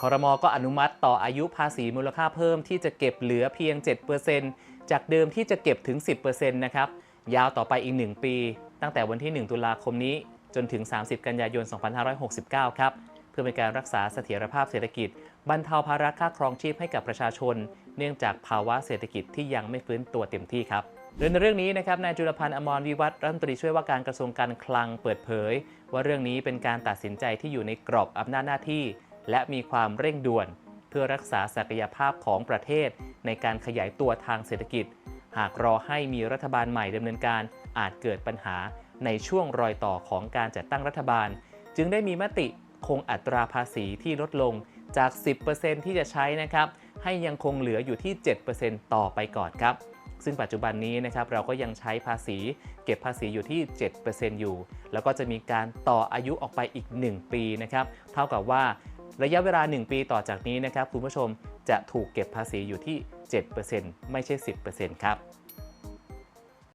คอรมอก็อนุมัติต่ออายุภาษีมูลค่าเพิ่มที่จะเก็บเหลือเพียง 7%จากเดิมที่จะเก็บถึง 10%นะครับ ยาวต่อไปอีก 1 ปี ตั้งแต่วันที่ 1 ตุลาคมนี้ จนถึง 30 กันยายน 2569 ครับ เพื่อเป็นการรักษาเสถียรภาพเศรษฐกิจ บรรเทาภาระค่าครองชีพให้กับประชาชน เนื่องจากภาวะเศรษฐกิจที่ยังไม่ฟื้นตัวเต็มที่ครับโดยในเรื่องนี้นะครับนายจุลพันธ์อมรวิวัฒรัฐมนตรีช่วยว่าการกระทรวงการคลังเปิดเผย ว่าเรื่องนี้เป็นการตัดสินใจที่อยู่ในกรอบอำนาจหน้าที่ และมีความเร่งด่วน เพื่อรักษาศักยภาพของประเทศ ในการขยายตัวทางเศรษฐกิจ หากรอให้มีรัฐบาลใหม่ดำเนินการอาจเกิดปัญหาในช่วงรอยต่อของการจัดตั้งรัฐบาล จึงได้มีมติคงอัตราภาษีที่ลดลงจาก 10%ที่จะใช้นะครับ ให้ยังคงเหลืออยู่ที่ 7%ต่อไปก่อนครับ ซึ่งปัจจุบันนี้นะครับเราก็ยังใช้ภาษี เก็บภาษีอยู่ที่ 7%อยู่ แล้วก็จะมีการต่ออายุออกไปอีก 1 ปีนะครับ เท่ากับว่า ระยะเวลา 1 ปีต่อจากนี้นะครับคุณผู้ชมจะถูกเก็บภาษีอยู่ที่ 7%ไม่ใช่ 10%ครับ